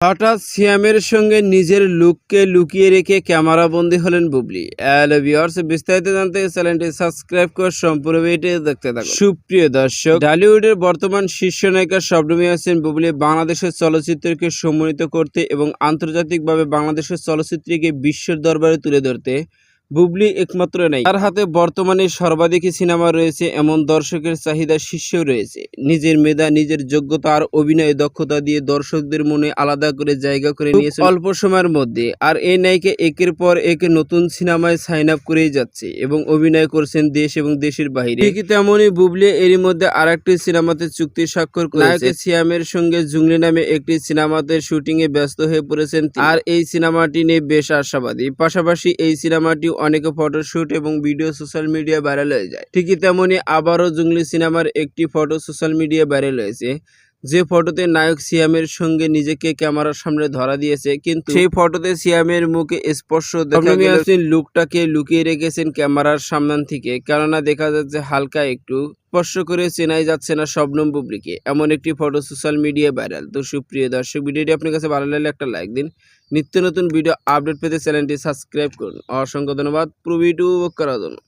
হঠাৎ সিয়ামের সঙ্গে নিজের লুককে লুকিয়ে রেখে ক্যামেরা বন্দি হলেন বুবলি। বিস্তারিত জানতে চ্যানেলটি সাবস্ক্রাইব করে সম্পূর্ণ দেখতে থাকুন। সুপ্রিয় দর্শক ডালিউডের বর্তমান শীর্ষ নায়িকা শবনমী হাসিন বুবলি বাংলাদেশের চলচ্চিত্রকে সম্মানিত করতে এবং আন্তর্জাতিকভাবে বাংলাদেশের চলচ্চিত্রকে বিশ্বের দরবারে তুলে ধরতে বুবলি একমাত্র নাই। তার হাতে বর্তমানে সর্বাধিক সিনেমা রয়েছে এমন দর্শকের চাহিদা শীর্ষেও রয়েছে। নিজের মেধা নিজের যোগ্যতা আর অভিনয় দক্ষতা দিয়ে দর্শকদের মনে আলাদা করে জায়গা করে নিয়েছে অল্প সময়ের মধ্যে। আর এই নায়িকা একের পর এক নতুন সিনেমায় সাইন আপ করেই যাচ্ছে এবং অভিনয় করছেন দেশ এবং দেশের বাইরে। ঠিক তেমনই বুবলি এরই মধ্যে আর একটি সিনেমাতে চুক্তি স্বাক্ষর করেছে। সিয়ামের সঙ্গে জুংলি নামে একটি সিনেমাতে শুটিং এ ব্যস্ত হয়ে পড়েছেন আর এই সিনেমাটি নিয়ে বেশ আশাবাদী। পাশাপাশি এই সিনেমাটি অনেকে ফটোশ্যুট এবং ভিডিও সোশ্যাল মিডিয়া ভাইরাল হয়ে যায়। ঠিকই তেমনি আবারও জুংলি সিনেমার একটি ফটো সোশ্যাল মিডিয়া ভাইরাল হয়েছে। যে ফটোতে নায়ক সিয়ামের সঙ্গে নিজেকে ক্যামেরার সামনে ধরা দিয়েছে কিন্তু সেই ফটোতে সিয়ামের মুখে স্পর্শ দেখা লুকটাকে লুকিয়ে রেখেছেন ক্যামেরার সামনে থেকে কেননা দেখা যাচ্ছে হালকা একটু স্পর্শ করে চেনাই যাচ্ছে না শবনম বুবলিকে। এমন একটি ফটো সোশ্যাল মিডিয়া ভাইরাল। তো সুপ্রিয় দর্শক ভিডিওটি আপনার কাছে ভালো লাগলে একটা লাইক দিন। নিত্য নতুন ভিডিও আপডেট পেতে চ্যানেলটি সাবস্ক্রাইব করুন। অসংখ্য ধন্যবাদ। পুরো ভিডিও উপভোগ করার জন্য